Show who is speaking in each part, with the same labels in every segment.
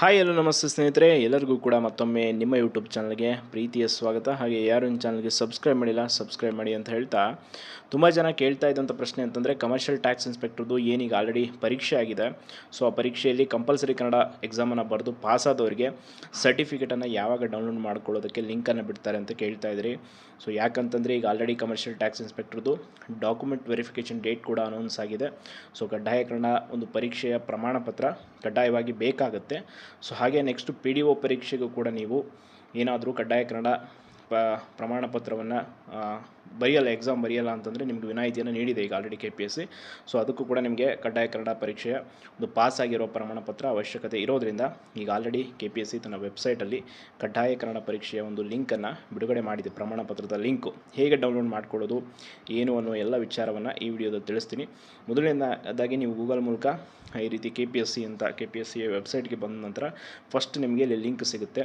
Speaker 1: Hi ಎಲ್ಲೋ ನಮಸ್ತೆ ಸ್ನೇಹಿತರೆ, ಎಲ್ಲರಿಗೂ ಕೂಡ ಮತ್ತೊಮ್ಮೆ ನಿಮ್ಮ ಯೂಟ್ಯೂಬ್ ಚಾನಲ್ಗೆ ಪ್ರೀತಿಯ ಸ್ವಾಗತ. ಹಾಗೆ ಯಾರು ಈ ಚಾನಲ್ಗೆ ಸಬ್ಸ್ಕ್ರೈಬ್ ಮಾಡಿಲ್ಲ ಸಬ್ಸ್ಕ್ರೈಬ್ ಮಾಡಿ ಅಂತ ಹೇಳ್ತಾ, ತುಂಬ ಜನ ಕೇಳ್ತಾ ಇದ್ದಂಥ ಪ್ರಶ್ನೆ ಅಂತಂದರೆ ಕಮರ್ಷಿಯಲ್ ಟ್ಯಾಕ್ಸ್ ಇನ್ಸ್ಪೆಕ್ಟರ್ದು ಏನೀಗ ಆಲ್ರೆಡಿ ಪರೀಕ್ಷೆ ಆಗಿದೆ. ಸೊ ಆ ಪರೀಕ್ಷೆಯಲ್ಲಿ ಕಂಪಲ್ಸರಿ ಕನ್ನಡ ಎಕ್ಸಾಮನ್ನು ಬರೆದು ಪಾಸಾದವರಿಗೆ ಸರ್ಟಿಫಿಕೇಟನ್ನು ಯಾವಾಗ ಡೌನ್ಲೋಡ್ ಮಾಡ್ಕೊಳ್ಳೋದಕ್ಕೆ ಲಿಂಕನ್ನು ಬಿಡ್ತಾರೆ ಅಂತ ಕೇಳ್ತಾ ಇದ್ರಿ. ಸೊ ಯಾಕಂತಂದರೆ ಈಗ ಆಲ್ರೆಡಿ ಕಮರ್ಷಿಯಲ್ ಟ್ಯಾಕ್ಸ್ ಇನ್ಸ್ಪೆಕ್ಟರ್ದು ಡಾಕ್ಯುಮೆಂಟ್ ವೆರಿಫಿಕೇಷನ್ ಡೇಟ್ ಕೂಡ ಅನೌನ್ಸ್ ಆಗಿದೆ. ಸೊ ಕಡ್ಡಾಯ ಕನ್ನಡ ಒಂದು ಪರೀಕ್ಷೆಯ ಪ್ರಮಾಣ ಪತ್ರ ಕಡ್ಡಾಯವಾಗಿ ಬೇಕಾಗುತ್ತೆ. ಸೊ ಹಾಗೆ ನೆಕ್ಸ್ಟು ಪಿ ಡಿ ಒ ಪರೀಕ್ಷೆಗೂ ಕೂಡ ನೀವು ಏನಾದರೂ ಕಡ್ಡಾಯ ಕನ್ನಡ ಪ ಪ್ರಮಾಣ ಪತ್ರವನ್ನು ಬರೆಯಲ್ಲ ಎಕ್ಸಾಮ್ ಬರೆಯಲ್ಲ ಅಂತಂದರೆ ನಿಮಗೆ ವಿನಾಯಿತಿಯನ್ನು ನೀಡಿದೆ ಈಗ already K P S C so ಅದಕ್ಕೂ ಕೂಡ ನಿಮಗೆ ಕಡ್ಡಾಯ ಕನ್ನಡ ಪರೀಕ್ಷೆಯ ಒಂದು ಪಾಸ್ ಆಗಿರೋ ಪ್ರಮಾಣ ಪತ್ರ ಅವಶ್ಯಕತೆ ಇರೋದರಿಂದ ಈಗ already K P S C ತನ್ನ ವೆಬ್ಸೈಟಲ್ಲಿ ಕಡ್ಡಾಯ ಕನ್ನಡ ಪರೀಕ್ಷೆಯ ಒಂದು ಲಿಂಕನ್ನು ಬಿಡುಗಡೆ ಮಾಡಿದೆ ಪ್ರಮಾಣ ಪತ್ರದ ಲಿಂಕು. ಹೇಗೆ ಡೌನ್ಲೋಡ್ ಮಾಡ್ಕೊಳ್ಳೋದು, ಏನು ಅನ್ನೋ ಎಲ್ಲ ವಿಚಾರವನ್ನು ಈ ವಿಡಿಯೋದಲ್ಲಿ ತಿಳಿಸ್ತೀನಿ. ಮೊದಲನೇದಾಗಿ ನೀವು ಗೂಗಲ್ ಮೂಲಕ ಈ ರೀತಿ ಕೆ ಪಿ ಎಸ್ ಸಿ ಅಂತ ಕೆ ಪಿ ಎಸ್ ಸಿ ವೆಬ್ಸೈಟ್ಗೆ ಬಂದ ನಂತರ ಫಸ್ಟ್ ನಿಮಗೆ ಇಲ್ಲಿ ಲಿಂಕ್ ಸಿಗುತ್ತೆ.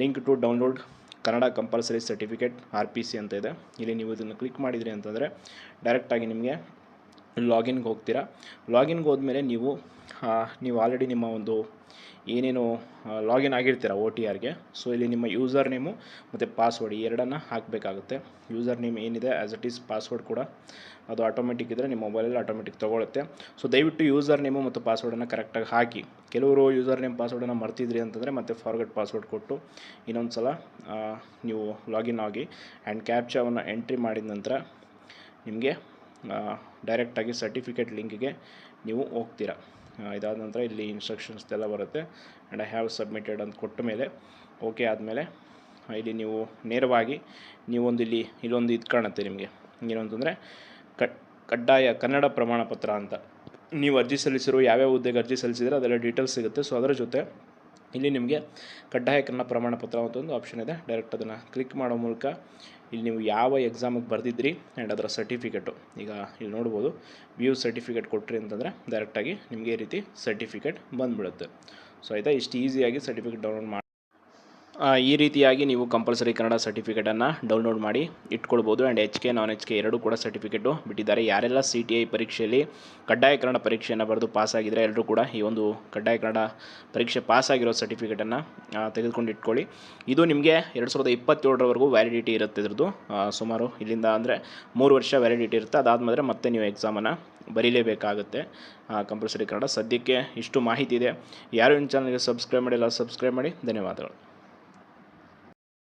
Speaker 1: Link to download Kannada compulsory certificate R P C ಅಂತ ಇದೆ. ಇಲ್ಲಿ ನೀವು ಇದನ್ನು ಕ್ಲಿಕ್ ಮಾಡಿದಿರಿ ಅಂತಂದರೆ ಡೈರೆಕ್ಟಾಗಿ ನಿಮಗೆ ಲಾಗಿನ್ಗೆ ಹೋಗ್ತೀರಾ. ಲಾಗಿನ್ಗೆ ಹೋದ್ಮೇಲೆ ನೀವು ನೀವು ಆಲ್ರೆಡಿ ನಿಮ್ಮ ಒಂದು ಏನೇನು ಲಾಗಿನ್ ಆಗಿರ್ತೀರ ಓ ಟಿ ಆರ್ಗೆ ಸೊ ಇಲ್ಲಿ ನಿಮ್ಮ ಯೂಸರ್ ನೇಮು ಮತ್ತು ಪಾಸ್ವರ್ಡ್ ಈ ಎರಡನ್ನು ಹಾಕಬೇಕಾಗುತ್ತೆ. ಯೂಸರ್ ನೇಮ್ ಏನಿದೆ ಆ್ಯಸ್ ಇಟ್ ಈಸ್ ಪಾಸ್ವರ್ಡ್ ಕೂಡ ಅದು ಆಟೋಮೆಟಿಕ್ ಇದ್ದರೆ ನಿಮ್ಮ ಮೊಬೈಲಲ್ಲಿ ಆಟೋಮೆಟಿಕ್ ತೊಗೊಳುತ್ತೆ. ಸೊ ದಯವಿಟ್ಟು ಯೂಸರ್ ನೇಮು ಮತ್ತು ಪಾಸ್ವರ್ಡನ್ನು ಕರೆಕ್ಟಾಗಿ ಹಾಕಿ. ಕೆಲವರು ಯೂಸರ್ ನೇಮ್ ಪಾಸ್ವರ್ಡನ್ನು ಮರ್ತಿದ್ರಿ ಅಂತಂದರೆ ಮತ್ತೆ ಫಾರ್ಗಟ್ ಪಾಸ್ವರ್ಡ್ ಕೊಟ್ಟು ಇನ್ನೊಂದು ಸಲ ನೀವು ಲಾಗಿನ್ ಆಗಿ ಆ್ಯಂಡ್ ಕ್ಯಾಪ್ಚಾವನ್ನು ಎಂಟ್ರಿ ಮಾಡಿದ ನಂತರ ನಿಮಗೆ ಡೈರೆಕ್ಟಾಗಿ ಸರ್ಟಿಫಿಕೇಟ್ ಲಿಂಕ್ಗೆ ನೀವು ಹೋಗ್ತೀರಾ. ಇದಾದ ನಂತರ ಇಲ್ಲಿ ಇನ್ಸ್ಟ್ರಕ್ಷನ್ಸ್ ಎಲ್ಲ ಬರುತ್ತೆ. ಆ್ಯಂಡ್ ಐ ಹ್ಯಾವ್ ಸಬ್ಮಿಟೆಡ್ ಅಂತ ಕೊಟ್ಟ ಮೇಲೆ ಓಕೆ ಆದಮೇಲೆ ಇಲ್ಲಿ ನೀವು ನೇರವಾಗಿ, ನೀವೊಂದು ಇಲ್ಲಿ, ಇಲ್ಲೊಂದು ಇದು ಕಾಣುತ್ತೆ ನಿಮಗೆ. ಏನು ಅಂತಂದರೆ ಕಡ್ಡಾಯ ಕನ್ನಡ ಪ್ರಮಾಣ ಪತ್ರ ಅಂತ. ನೀವು ಅರ್ಜಿ ಸಲ್ಲಿಸಿರೋ ಯಾವ್ಯಾವ ಹುದ್ದೆಗೆ ಅರ್ಜಿ ಸಲ್ಲಿಸಿದ್ರೆ ಅದೆಲ್ಲ ಡೀಟೇಲ್ಸ್ ಸಿಗುತ್ತೆ. ಸೊ ಅದರ ಜೊತೆ, ಇಲ್ಲಿ ನಿಮಗೆ ಕಡ್ಡಾಯ ಕನ್ನಡ ಪ್ರಮಾಣ ಪತ್ರ ಅಂತ ಒಂದು ಆಪ್ಷನ್ ಇದೆ. ಡೈರೆಕ್ಟ್ ಅದನ್ನು ಕ್ಲಿಕ್ ಮಾಡೋ ಮೂಲಕ ಇಲ್ಲಿ ನೀವು ಯಾವ ಎಕ್ಸಾಮಿಗೆ ಬರೆದಿದ್ರಿ ಆ್ಯಂಡ್ ಅದರ ಸರ್ಟಿಫಿಕೇಟು ಈಗ ಇಲ್ಲಿ ನೋಡ್ಬೋದು ವ್ಯೂ ಸರ್ಟಿಫಿಕೇಟ್ ಕೊಟ್ರಿ ಅಂತಂದರೆ ಡೈರೆಕ್ಟಾಗಿ ನಿಮಗೆ ಈ ರೀತಿ ಸರ್ಟಿಫಿಕೇಟ್ ಬಂದುಬಿಡುತ್ತೆ. ಸೊ ಆಯಿತಾ? ಇಷ್ಟು ಈಸಿಯಾಗಿ ಸರ್ಟಿಫಿಕೇಟ್ ಡೌನ್ಲೋಡ್ ಮಾಡಿ ಈ ರೀತಿಯಾಗಿ ನೀವು ಕಂಪಲ್ಸರಿ ಕನ್ನಡ ಸರ್ಟಿಫಿಕೇಟನ್ನು ಡೌನ್ಲೋಡ್ ಮಾಡಿ ಇಟ್ಕೊಳ್ಬೋದು and H K non H K ಎರಡೂ ಕೂಡ ಸರ್ಟಿಫಿಕೇಟು ಬಿಟ್ಟಿದ್ದಾರೆ. ಯಾರೆಲ್ಲ ಸಿ ಟಿ ಐ ಪರೀಕ್ಷೆಯಲ್ಲಿ ಕಡ್ಡಾಯ ಕನ್ನಡ ಪರೀಕ್ಷೆಯನ್ನು ಬರೆದು ಪಾಸಾಗಿದ್ದರೆ ಎಲ್ಲರೂ ಕೂಡ ಈ ಒಂದು ಕಡ್ಡಾಯ ಕನ್ನಡ ಪರೀಕ್ಷೆ ಪಾಸಾಗಿರೋ ಸರ್ಟಿಫಿಕೇಟನ್ನು ತೆಗೆದುಕೊಂಡು ಇಟ್ಕೊಳ್ಳಿ. ಇದು ನಿಮಗೆ ಎರಡು ಸಾವಿರದ ಇಪ್ಪತ್ತೇಳರವರೆಗೂ ವ್ಯಾಲಿಡಿಟಿ ಇರುತ್ತೆ ಇದ್ರದ್ದು. ಸುಮಾರು ಇಲ್ಲಿಂದ ಅಂದರೆ ಮೂರು ವರ್ಷ ವ್ಯಾಲಿಡಿಟಿ ಇರುತ್ತೆ. ಅದಾದಮೇಲೆ ಮತ್ತೆ ನೀವು ಎಕ್ಸಾಮನ್ನು ಬರೀಲೇಬೇಕಾಗುತ್ತೆ. ಕಂಪಲ್ಸರಿ ಕನ್ನಡ. ಸದ್ಯಕ್ಕೆ ಇಷ್ಟು ಮಾಹಿತಿ ಇದೆ. ಯಾರು ಇನ್ನು ಚಾನಲ್ಗೆ ಸಬ್ಸ್ಕ್ರೈಬ್ ಮಾಡಿಲ್ಲ ಸಬ್ಸ್ಕ್ರೈಬ್ ಮಾಡಿ. ಧನ್ಯವಾದಗಳು.